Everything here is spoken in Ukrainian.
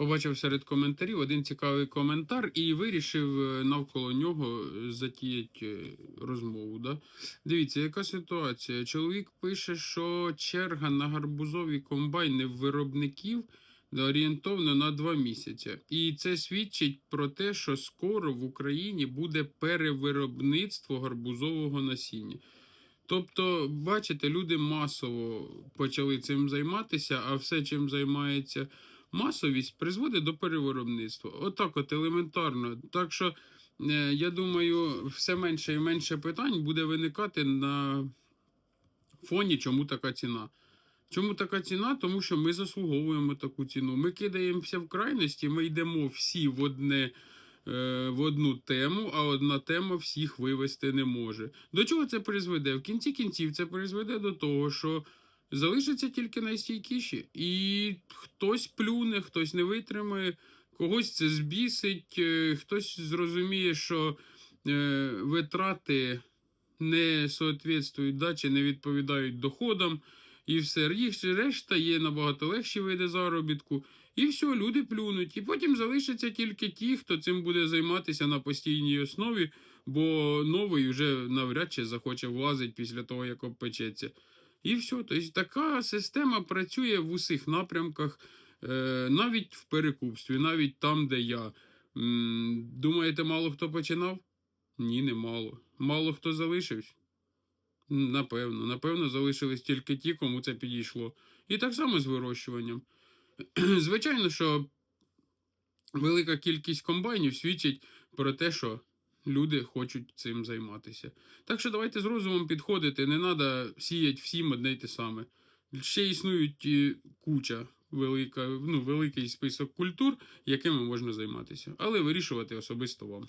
побачив серед коментарів один цікавий коментар і вирішив е, навколо нього затіяти е, розмову. Да? Дивіться, яка ситуація? Чоловік пише, що черга на гарбузові комбайни виробників орієнтовно на два місяці. І це свідчить про те, що скоро в Україні буде перевиробництво гарбузового насіння. Тобто, бачите, люди масово почали цим займатися, а все, чим займається масовість, призводить до перевиробництва. Отак, от елементарно. Так що, е, я думаю, все менше і менше питань буде виникати на фоні, чому така ціна. Чому така ціна? Тому що ми заслуговуємо таку ціну. Ми кидаємося в крайності, ми йдемо всі в одне. е, В одну тему, а одна тема всіх вивести не може. До чого це призведе? В кінці кінців це призведе до того, що залишаться тільки найстійкіші, і хтось плюне, хтось не витримає, когось це збісить, е, хтось зрозуміє, що е, витрати не соответствують да, чи не відповідають доходам. І все. Решта є набагато легші види заробітку. І все, люди плюнуть. І потім залишаться тільки ті, хто цим буде займатися на постійній основі, бо новий вже навряд чи захоче влазити після того, як обпечеться. І все. Тобто така система працює в усіх напрямках, е, навіть в перекупстві, навіть там, де я. Думаєте, мало хто починав? Ні, не мало. Мало хто залишився? Напевно, напевно, залишились тільки ті, кому це підійшло. І так само з вирощуванням. Звичайно, що велика кількість комбайнів свідчить про те, що люди хочуть цим займатися. Так що давайте з розумом підходити, не треба сіяти всім одне й те саме. Ще існують і куча велика, ну, великий список культур, якими можна займатися, але вирішувати особисто вам.